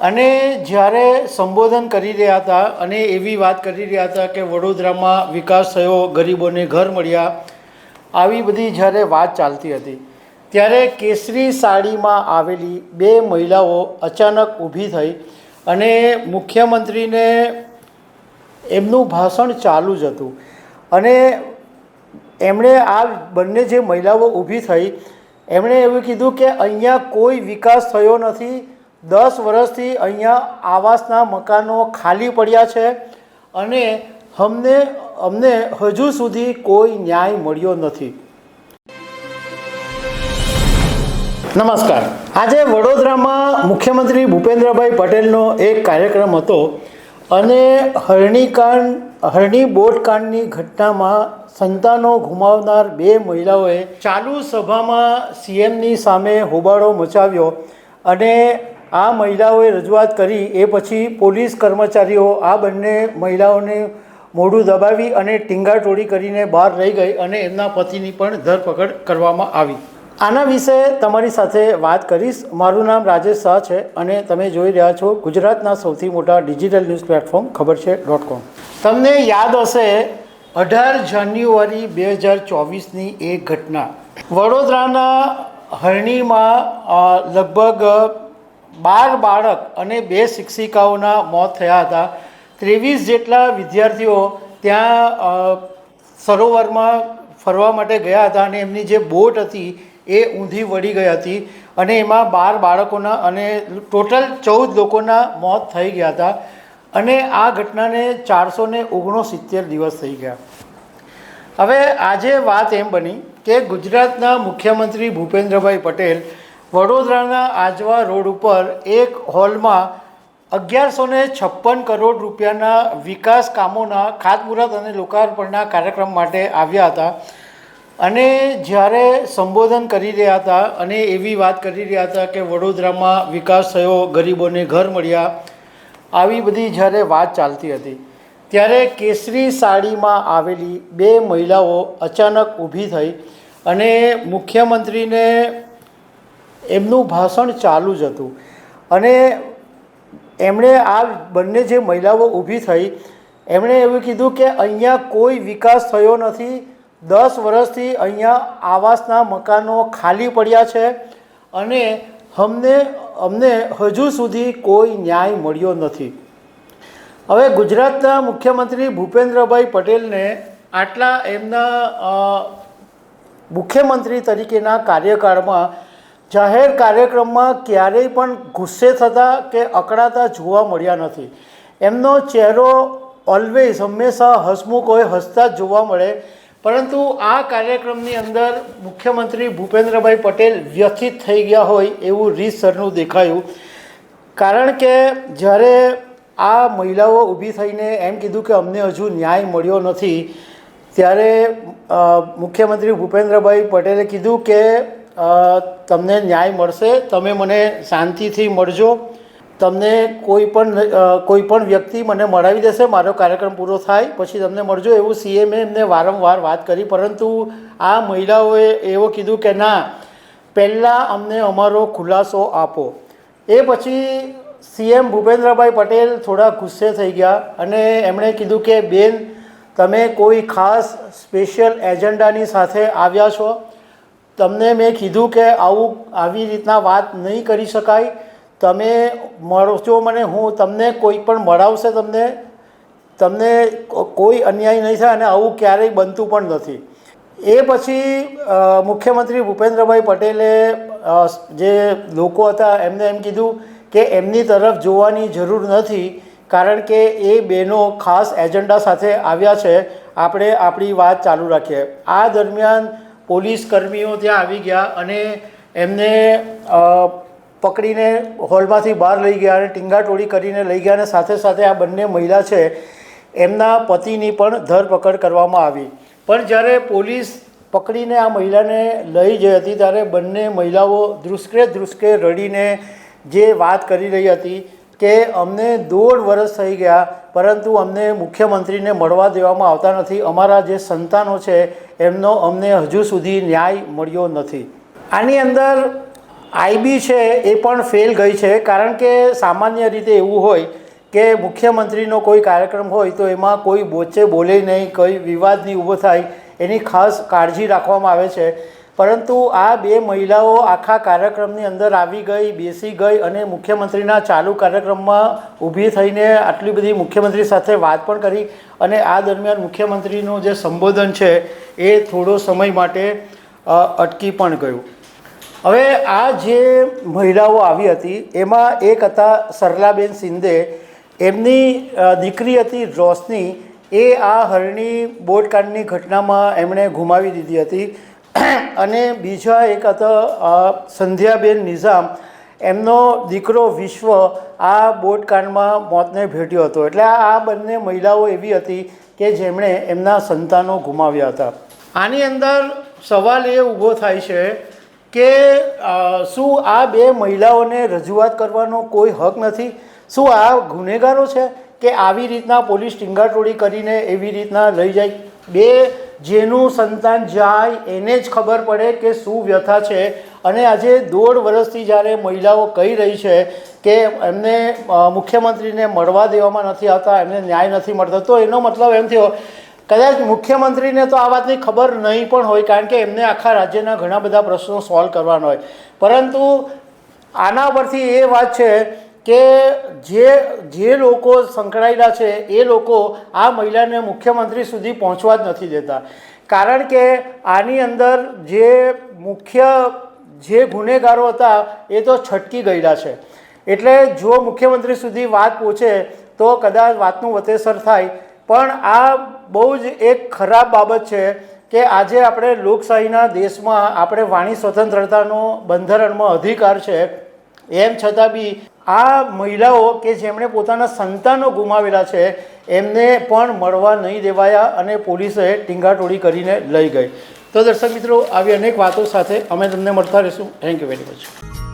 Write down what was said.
અને જ્યારે સંબોધન કરી રહ્યા હતા અને એવી વાત કરી રહ્યા હતા કે વડોદરામાં વિકાસ થયો, ગરીબોને ઘર મળ્યા, આવી બધી જ્યારે વાત ચાલતી હતી, ત્યારે કેસરી સાડીમાં આવેલી બે મહિલાઓ અચાનક ઊભી થઈ અને મુખ્યમંત્રીને એમનું ભાષણ ચાલુ જ હતું. અને એમણે આ બંને જે મહિલાઓ ઊભી થઈ, એમણે એવું કીધું કે અહીંયા કોઈ વિકાસ થયો નથી દસ વર્ષથી અહીંયા આવાસના મકાનો ખાલી પડ્યા છે અને અમને અમને હજુ સુધી કોઈ ન્યાય મળ્યો નથી. નમસ્કાર. આજે વડોદરામાં મુખ્યમંત્રી ભૂપેન્દ્રભાઈ પટેલનો એક કાર્યક્રમ હતો અને હરણીકાંડ હરણી બોટકાંડની ઘટનામાં સંતાનો ગુમાવનાર બે મહિલાઓએ ચાલુ સભામાં સીએમની સામે હોબાળો મચાવ્યો અને આ મહિલાઓએ રજૂઆત કરી, એ પછી પોલીસ કર્મચારીઓ આ બંને મહિલાઓને મોઢું દબાવી અને ટીંગાટોળી કરીને બહાર લઈ ગઈ અને એમના પતિની પણ ધરપકડ કરવામાં આવી. આના વિશે તમારી સાથે વાત કરીશ. મારું નામ રાજેશ શાહ છે અને તમે જોઈ રહ્યા છો ગુજરાતના સૌથી મોટા ડિજિટલ ન્યૂઝ પ્લેટફોર્મ, ખબર છે, ડોટ કોમ. તમને યાદ હશે, અઢાર જાન્યુઆરી બે હજાર ચોવીસની એક ઘટના. વડોદરાના હરણીમાં લગભગ બાર બાળક અને બે શિક્ષિકાઓના મોત થયા હતા. ત્રેવીસ જેટલા વિદ્યાર્થીઓ ત્યાં સરોવરમાં ફરવા માટે ગયા હતા અને એમની જે બોટ હતી એ ઊંધી વળી ગઈ હતી અને એમાં બાર બાળકોના અને ટોટલ ચૌદ લોકોના મોત થઈ ગયા હતા અને આ ઘટનાને ચારસો ને ઓગણસિત્તેર દિવસ થઈ ગયા. હવે આજે વાત એમ બની કે ગુજરાતના મુખ્યમંત્રી ભૂપેન્દ્રભાઈ પટેલ વડોદરાના આજવા રોડ ઉપર એક હોલમાં અગિયારસો ને છપ્પન કરોડ રૂપિયાના વિકાસ કામોના ખાતમુહૂર્ત અને લોકાર્પણના કાર્યક્રમ માટે આવ્યા હતા. અને જ્યારે સંબોધન કરી રહ્યા હતા અને એવી વાત કરી રહ્યા હતા કે વડોદરામાં વિકાસ થયો, ગરીબોને ઘર મળ્યા, આવી બધી જ્યારે વાત ચાલતી હતી, ત્યારે કેસરી સાડીમાં આવેલી બે મહિલાઓ અચાનક ઊભી થઈ અને મુખ્યમંત્રીને એમનું ભાષણ ચાલુ જ હતું. અને એમણે આ બંને જે મહિલાઓ ઊભી થઈ, એમણે એવું કીધું કે અહીંયા કોઈ વિકાસ થયો નથી. દસ વર્ષથી અહીંયા આવાસના મકાનો ખાલી પડ્યા છે અને અમને અમને હજુ સુધી કોઈ ન્યાય મળ્યો નથી. હવે ગુજરાતના મુખ્યમંત્રી ભૂપેન્દ્રભાઈ પટેલને આટલા એમના મુખ્યમંત્રી તરીકેના કાર્યકાળમાં જાહેર કાર્યક્રમમાં ક્યારેય પણ ગુસ્સે થતા કે અકળાતા જોવા મળ્યા નથી. એમનો ચહેરો ઓલવેઝ હંમેશા હસમુખ હોય, હસતા જ જોવા મળે. પરંતુ આ કાર્યક્રમની અંદર મુખ્યમંત્રી ભૂપેન્દ્રભાઈ પટેલ વ્યથિત થઈ ગયા હોય એવું રીતસરનું દેખાયું. કારણ કે જ્યારે આ મહિલાઓ ઊભી થઈને એમ કીધું કે અમને હજુ ન્યાય મળ્યો નથી, ત્યારે મુખ્યમંત્રી ભૂપેન્દ્રભાઈ પટેલે કીધું કે તમને ન્યાય મળશે. તમે મને શાંતિથી મળજો. તમને કોઈ પણ કોઈ પણ વ્યક્તિ મને મળાવી દેશે, મારો કાર્યક્રમ પૂરો થાય, પછી તમને મળજો. એવું સીએમએ એમને વારંવાર વાત કરી. પરંતુ આ મહિલાઓએ એવું કીધું કે, ના, પહેલાં અમને અમારો ખુલાસો આપો. એ પછી સીએમ ભૂપેન્દ્રભાઈ પટેલ થોડા ગુસ્સે થઈ ગયા અને એમણે કીધું કે, બેન, તમે કોઈ ખાસ સ્પેશિયલ એજન્ડાની સાથે આવ્યા છો. તમને મેં કીધું કે આવું આવી રીતના વાત નહીં કરી શકાય. તમે મળશો મને, હું તમને કોઈ પણ મળાવશે તમને. તમને કોઈ અન્યાય નહીં થાય અને આવું ક્યારેય બનતું પણ નથી. એ પછી મુખ્યમંત્રી ભૂપેન્દ્રભાઈ પટેલે જે લોકો હતા, એમને એમ કીધું કે એમની તરફ જોવાની જરૂર નથી, કારણ કે એ બહેનો ખાસ એજન્ડા સાથે આવ્યા છે. આપણે આપણી વાત ચાલુ રાખીએ. આ દરમિયાન પોલીસ કર્મીઓ ત્યાં આવી ગયા અને એમને પકડીને હોલમાંથી બહાર લઈ ગયા અને ટીંગાટોળી કરીને લઈ ગયા અને સાથે સાથે આ બંને મહિલા છે, એમના પતિની પણ ધરપકડ કરવામાં આવી. પણ જ્યારે પોલીસ પકડીને આ મહિલાને લઈ જઈ હતી, ત્યારે બંને મહિલાઓ ધ્રુસકે ધ્રુસકે રડીને જે વાત કરી રહી હતી કે અમને દોઢ વર્ષ થઈ ગયા, પરંતુ અમને મુખ્યમંત્રીને મળવા દેવામાં આવતા નથી. અમારા જે સંતાનો છે, એમનો અમને હજુ સુધી ન્યાય મળ્યો નથી. આની અંદર આઈબી છે, એ પણ ફેલ ગઈ છે, કારણ કે સામાન્ય રીતે એવું હોય કે મુખ્યમંત્રીનો કોઈ કાર્યક્રમ હોય તો એમાં કોઈ બોચે બોલે નહીં, કોઈ વિવાદ નહીં ઊભો થાય, એની ખાસ કાળજી રાખવામાં આવે છે. પરંતુ આ બે મહિલાઓ આખા કાર્યક્રમની અંદર આવી ગઈ, બેસી ગઈ અને મુખ્યમંત્રીના ચાલુ કાર્યક્રમમાં ઊભી થઈને આટલી બધી મુખ્યમંત્રી સાથે વાત પણ કરી અને આ દરમિયાન મુખ્યમંત્રીનું જે સંબોધન છે એ થોડો સમય માટે અટકી પણ ગયું. હવે આ જે મહિલાઓ આવી હતી, એમાં એક હતા સરલાબેન શિંદે એમની દીકરી હતી રોશની. એ આ હરણી બોટકાંડની ઘટનામાં એમણે ગુમાવી દીધી હતી. અને બીજા એક હતા સંધ્યાબેન નિઝામ. એમનો દીકરો વિશ્વ આ બોટકાંડમાં મોતને ભેટ્યો હતો. એટલે આ બંને મહિલાઓ એવી હતી કે જેમણે એમના સંતાનો ગુમાવ્યા હતા. આની અંદર સવાલ એ ઊભો થાય છે કે શું આ બે મહિલાઓને રજૂઆત કરવાનો કોઈ હક નથી? શું આ ગુનેગારો છે કે આવી રીતના પોલીસ ટીંગાટોળી કરીને એવી રીતના લઈ જાય? બે જેનું સંતાન જાય એને જ ખબર પડે કે શું વ્યથા છે. અને આજે દોઢ વર્ષથી જ્યારે મહિલાઓ કહી રહી છે કે એમને મુખ્યમંત્રીને મળવા દેવામાં નથી આવતા, એમને ન્યાય નથી મળતો, તો એનો મતલબ એમ થયો, કદાચ મુખ્યમંત્રીને તો આ વાતની ખબર નહીં પણ હોય, કારણ કે એમને આખા રાજ્યના ઘણા બધા પ્રશ્નો સોલ્વ કરવાના હોય. પરંતુ આના પરથી એ વાત છે કે જે જે લોકો સંકળાયેલા છે, એ લોકો આ મહિલાને મુખ્યમંત્રી સુધી પહોંચવા જ નથી દેતા. કારણ કે આની અંદર જે મુખ્ય, જે ગુનેગારો હતા, એ તો છટકી ગયેલા છે. એટલે જો મુખ્યમંત્રી સુધી વાત પહોંચે, તો કદાચ વાતનું વતેસર થાય. પણ આ બહુ જ એક ખરાબ બાબત છે કે આજે આપણે લોકશાહીના દેશમાં આપણે વાણી સ્વતંત્રતાનો બંધારણમાં અધિકાર છે. એમ છતાં બી આ મહિલાઓ કે જેમણે પોતાના સંતાનો ગુમાવેલા છે, એમને પણ મળવા નહીં દેવાયા અને પોલીસે ટીંગાટોળી કરીને લઈ ગઈ. તો દર્શક મિત્રો, આવી અનેક વાતો સાથે અમે તમને મળતા રહીશું. Thank you very much